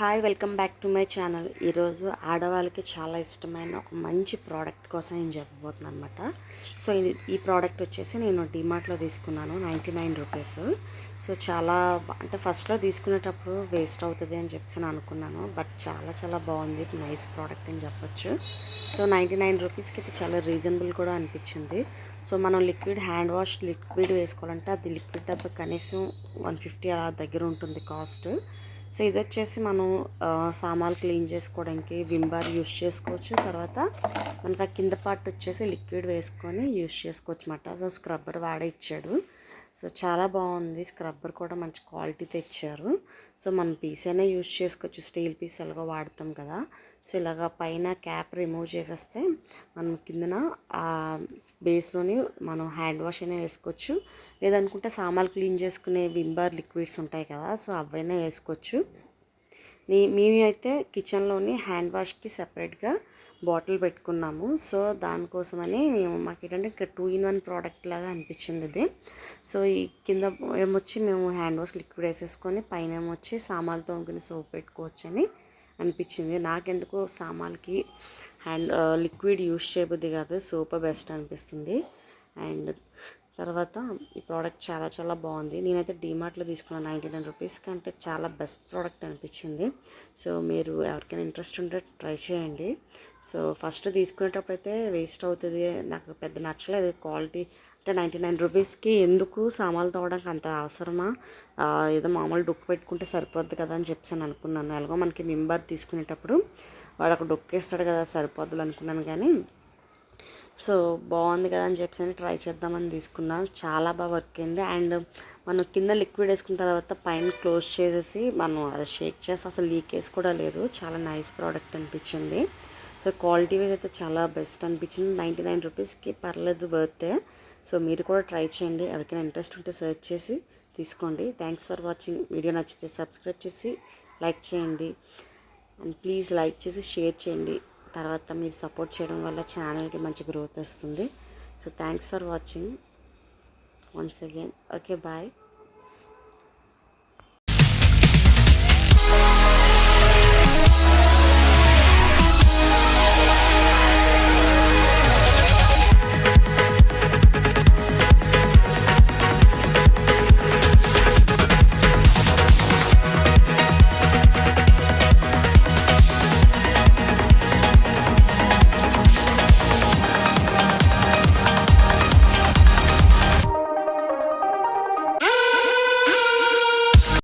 Hi welcome back to my channel ఈరోజు ఆడవాళ్ళకి చాలా ఇష్టమైన ఒక మంచి ప్రోడక్ట్ కోసం నేను చెప్పబోతున్నాను అనమాట సో ఈ ప్రోడక్ట్ వచ్చేసి నేను డిమార్ట్లో తీసుకున్నాను నైంటీ నైన్ రూపీస్ సో చాలా అంటే ఫస్ట్లో తీసుకునేటప్పుడు వేస్ట్ అవుతుంది అని చెప్పి నేను అనుకున్నాను. బట్ చాలా చాలా బాగుంది. నైస్ ప్రోడక్ట్ అని చెప్పొచ్చు. సో నైంటీ నైన్ రూపీస్కి ఇది చాలా రీజనబుల్ కూడా అనిపించింది. సో మనం లిక్విడ్ హ్యాండ్ వాష్ లిక్విడ్ వేసుకోవాలంటే అది లిక్విడ్ డబ్బా కనీసం వన్ ఫిఫ్టీ అలా దగ్గర ఉంటుంది కాస్ట్ సో ఇది వచ్చేసి మనం సామాన్లు క్లీన్ చేసుకోవడానికి విమ్ బార్ యూస్ చేసుకోవచ్చు. తర్వాత మనకు ఆ కింద పార్ట్ వచ్చేసి లిక్విడ్ వేసుకొని యూస్ చేసుకోవచ్చు అన్నమాట సో స్క్రబ్బర్ వాడే ఇచ్చాడు. సో చాలా బాగుంది. స్క్రబ్బర్ కూడా మంచి క్వాలిటీ తెచ్చారు. సో మనం పీస్ అయినా యూస్ చేసుకోవచ్చు. స్టీల్ పీస్ ఎలాగో వాడతాం కదా. సో ఇలాగ పైన క్యాప్ రిమూవ్ చేసేస్తే మనం కిందన ఆ బేస్లోని మనం హ్యాండ్ వాష్ అయినా వేసుకోవచ్చు. లేదనుకుంటే సామాన్లు క్లీన్ చేసుకునే వింబర్ లిక్విడ్స్ ఉంటాయి కదా. సో అవైనా వేసుకోవచ్చు. నీ మేము అయితే కిచెన్లోని హ్యాండ్ వాష్కి సపరేట్గా బాటిల్ పెట్టుకున్నాము. సో దానికోసమని మేము మాకు ఏంటంటే ఇక్కడ టూ ఇన్ వన్ ప్రోడక్ట్ లాగా అనిపించింది ఇది. సో ఈ కింద ఏమొచ్చి మేము హ్యాండ్ వాష్ లిక్విడ్ వేసేసుకొని పైన ఏమొచ్చి సామాన్లు తోముకుని సోప్ పెట్టుకోవచ్చు అని అనిపించింది. నాకెందుకు సామాన్కి హ్యాండ్ లిక్విడ్ యూస్ చేయబుద్ది కాదు. సోప్ బెస్ట్ అనిపిస్తుంది. అండ్ తర్వాత ఈ ప్రోడక్ట్ చాలా చాలా బాగుంది. నేనైతే డీమార్ట్లో తీసుకున్నాను నైంటీ నైన్ రూపీస్ కంటే చాలా బెస్ట్ ప్రోడక్ట్ అనిపించింది. సో మీరు ఎవరికైనా ఇంట్రెస్ట్ ఉంటే ట్రై చేయండి. సో ఫస్ట్ తీసుకునేటప్పుడు అయితే వేస్ట్ అవుతుంది. నాకు పెద్ద నచ్చలేదు క్వాలిటీ. అంటే నైంటీ నైన్ రూపీస్కి ఎందుకు సామాన్లు తోవడానికి అంత అవసరమా? ఏదో మామూలు డొక్కు పెట్టుకుంటే సరిపోద్ది కదా అని చెప్పి నేను అనుకున్నాను. ఎలాగో మనకి మెంబర్ తీసుకునేటప్పుడు వాడు ఒక డొక్కేస్తాడు కదా సరిపోద్దులు అనుకున్నాను కానీ సో బాగుంది కదా అని చెప్పి ట్రై చేద్దామని తీసుకున్నాం. చాలా బాగా వర్క్ అయింది. అండ్ మనం కింద లిక్విడ్ వేసుకున్న తర్వాత పైన క్లోజ్ చేసేసి మనం అది షేక్ చేస్తే అసలు లీకేజ్ కూడా లేదు. చాలా నైస్ ప్రోడక్ట్ అనిపించింది. సో క్వాలిటీ వైజ్ అయితే చాలా బెస్ట్ అనిపించింది. నైంటీ నైన్ రూపీస్కి పర్లేదు వర్తే. సో మీరు కూడా ట్రై చేయండి. ఎవరికైనా ఇంట్రెస్ట్ ఉంటే సెర్చ్ చేసి తీసుకోండి. Thanks for watching. వీడియో నచ్చితే సబ్స్క్రైబ్ చేసి లైక్ చేయండి. అండ్ ప్లీజ్ లైక్ చేసి షేర్ చేయండి. తర్వాత మీరు సపోర్ట్ చేయడం వల్ల ఛానల్కి మంచి గ్రోత్ వస్తుంది. So thanks for watching once again okay bye